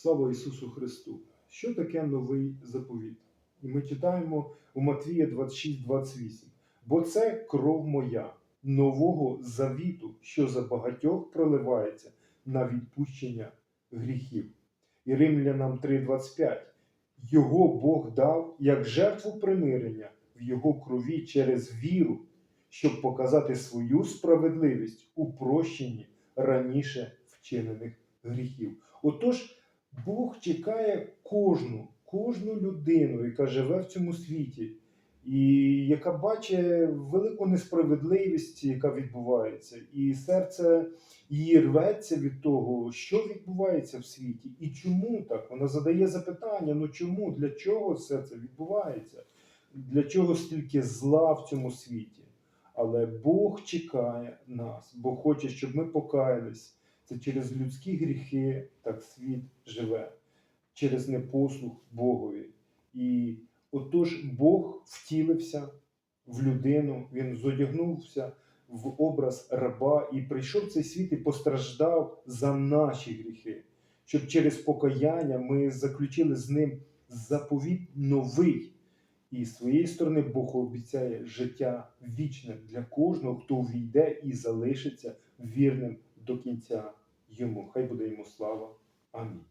Слава Ісусу Христу! Що таке новий заповіт? І ми читаємо у Матвія 26-28. Бо це кров моя, нового завіту, що за багатьох проливається на відпущення гріхів. І Римлянам 3:25. Його Бог дав як жертву примирення в Його крові через віру, щоб показати свою справедливість у прощенні раніше вчинених гріхів. Отож, Бог чекає кожну, кожну людину, яка живе в цьому світі, і яка бачить велику несправедливість, яка відбувається, і серце її рветься від того, що відбувається в світі, і чому так. Вона задає запитання: ну чому, для чого все це відбувається? Для чого стільки зла в цьому світі? Але Бог чекає нас, Бог хоче, щоб ми покаялись. Це через людські гріхи так світ живе, через непослух Богові. І отож Бог втілився в людину, Він зодягнувся в образ раба і прийшов в цей світ і постраждав за наші гріхи, щоб через покаяння ми заключили з ним заповіт новий. І з своєї сторони Бог обіцяє життя вічне для кожного, хто увійде і залишиться вірним до кінця йому. Хай буде йому слава. Амінь.